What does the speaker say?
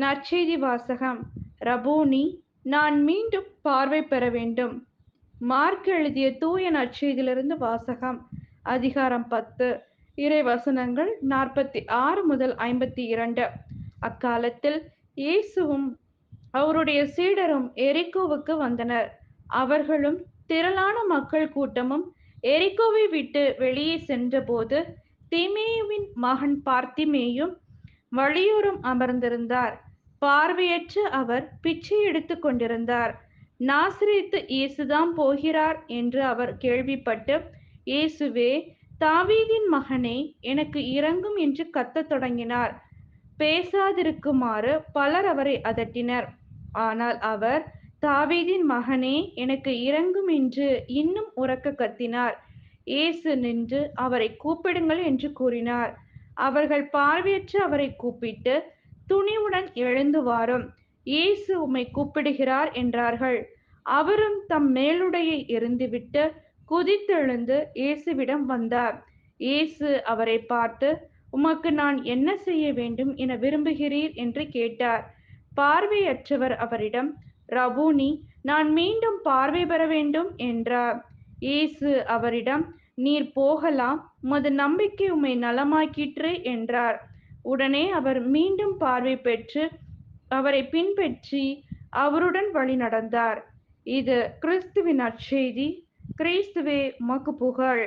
நற்செய்தி வாசகம் ரபோனி நான் மீண்டும் பார்வை பெற வேண்டும். மார்க் எழுதிய தூய நற்செய்தியிலிருந்து வாசகம். அதிகாரம் பத்து. இறை வசனங்கள் நாற்பத்தி ஆறு முதல் ஐம்பத்தி இரண்டு. அக்காலத்தில் இயேசுவும் அவருடைய சீடரும் எரிக்கோவுக்கு வந்தனர். அவர்களும் திரளான மக்கள் கூட்டமும் எரிக்கோவை விட்டு வெளியே சென்றபோது திமேயுவின் மகன் பார்த்திமேயும் வழியோரம் அமர்ந்திருந்தார். பார்வையற்ற அவர் பிச்சை எடுத்துக் கொண்டிருந்தார். நாசிரித்து இயேசுதான் போகிறார் என்று அவர் கேள்விப்பட்டு இயேசுவே தாவீதின் மகனே எனக்கு இறங்கும் என்று கத்தத் தொடங்கினார். பேசாதிருக்குமாறு பலர் அவரை அதட்டினர். ஆனால் அவர் தாவீதின் மகனே எனக்கு இறங்கும் என்று இன்னும் உறக்க கத்தினார். இயேசு நின்று அவரை கூப்பிடுங்கள் என்று கூறினார். அவர்கள் பார்வையற்ற அவரை கூப்பிட்டு துணிவுடன் எழுந்து வாரும். இயேசு உம்மை கூப்பிடுகிறார் என்றார்கள். அவரும் தம் மேலுடையை எரிந்துவிட்டு குதித்தெழுந்து இயேசுவிடம் வந்தார். இயேசு அவரை பார்த்து உமக்கு நான் என்ன செய்ய வேண்டும் என விரும்புகிறீர்? என்று கேட்டார். பார்வையற்றவர் அவரிடம் ரபூனி நான் மீண்டும் பார்வை பெற வேண்டும் என்றார். இயேசு அவரிடம் நீர் போகலாம் உமது நம்பிக்கை உம்மை நலமாக்கிற்று என்றார். உடனே அவர் மீண்டும் பார்வை பெற்று அவரை பின்பற்றி அவருடன் வழி நடந்தார். இது கிறிஸ்துவின் அச்செய்தி. கிறிஸ்துவே மக்கு புகழ்.